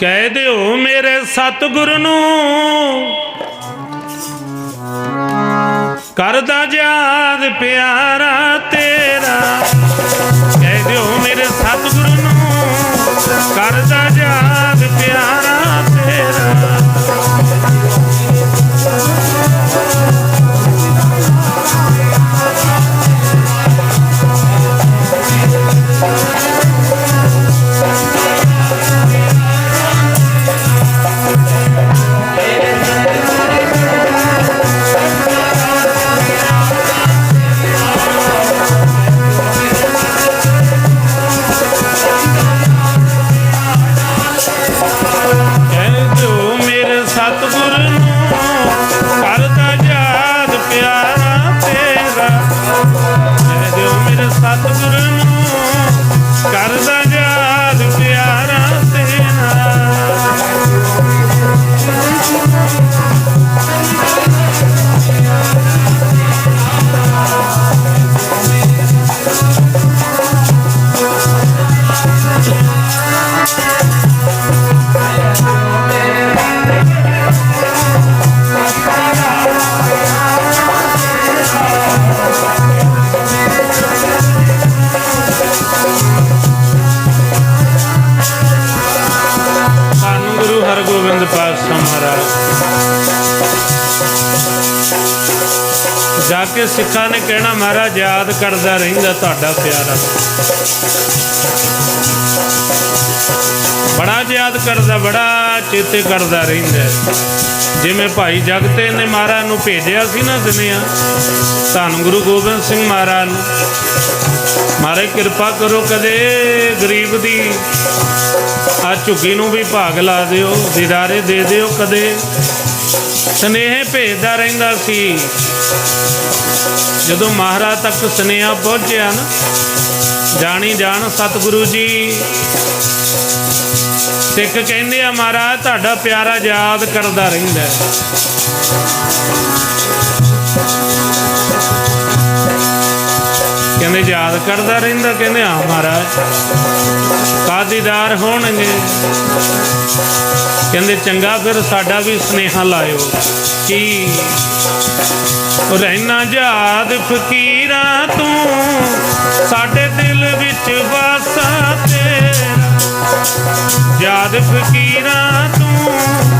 ਕਹਿ ਦਿਓ ਮੇਰੇ ਸਤਿਗੁਰ ਨੂੰ। ਕਰਦਾ ਯਾਦ ਪਿਆਰਾ ਤੇਰਾ। ਕਹਿ ਦਿਓ ਮੇਰੇ ਸਤਿਗੁਰ ਨੂੰ। ਕਰਦਾ ਯਾਦ ਗੁਰੂ ਹਰਗੋਬਿੰਦ ਪਾਤਸ਼ਾਹ ਮਹਾਰਾਜ। ਜਾ ਕੇ ਸਿੱਖਾਂ ਨੇ ਕਹਿਣਾ ਮਹਾਰਾਜ ਯਾਦ ਕਰਦਾ ਰਹਿੰਦਾ ਤੁਹਾਡਾ ਪਿਆਰਾ। ਬੜਾ ਯਾਦ ਕਰਦਾ, ਬੜਾ ਚੇਤੇ ਕਰਦਾ ਰਹਿੰਦਾ ਜਿਵੇਂ ਭਾਈ ਜਗਤੇ ਨੇ ਮਹਾਰਾਜ ਨੂੰ ਭੇਜਿਆ ਸੀ ਨਾ ਸੁਨੇਹਾ ਧੰਨ ਗੁਰੂ ਗੋਬਿੰਦ ਸਿੰਘ ਮਹਾਰਾਜ ਨੂੰ। ਮਹਾਰਾਜ ਕਿਰਪਾ ਕਰੋ ਕਦੇ ਗਰੀਬ ਦੀ, ਆ ਝੁੱਗੀ ਨੂੰ ਵੀ ਭਾਗ ਲਾ ਦਿਓ, ਦਿਦਾਰੇ ਦੇ ਦਿਓ ਕਦੇ। ਸਨੇਹ ਭੇਜਦਾ ਰਹਿੰਦਾ ਸੀ। ਜਦੋਂ ਮਹਾਰਾਜ ਤੱਕ ਸਨੇਹਾ ਪਹੁੰਚਿਆ ਨਾ, ਜਾਣੀ ਜਾਣ ਸਤਿਗੁਰੂ ਜੀ ਸਿੱਖ ਕਹਿੰਦੇ ਆ ਮਹਾਰਾਜ, ਤੁਹਾਡਾ ਪਿਆਰਾ ਯਾਦ ਕਰਦਾ ਰਹਿੰਦਾ ਕਹਿੰਦੇ ਯਾਦ ਕਰਦਾ ਰਹਿੰਦਾ, ਕਹਿੰਦੇ ਹਾਂ ਮਹਾਰਾਜ। ਕਾਦੀਦਾਰ ਹੋਣਗੇ। ਕਹਿੰਦੇ ਚੰਗਾ ਫਿਰ ਸਾਡਾ ਵੀ ਸਨੇਹਾ ਲਾਇਓ ਕੀ ਰਹਿਣਾ ਯਾਦ ਫਕੀਰਾਂ ਤੂੰ, ਸਾਡੇ ਦਿਲ ਵਿੱਚ ਵਾਸਾ ਯਾਦ ਫਕੀਰਾਂ ਤੂੰ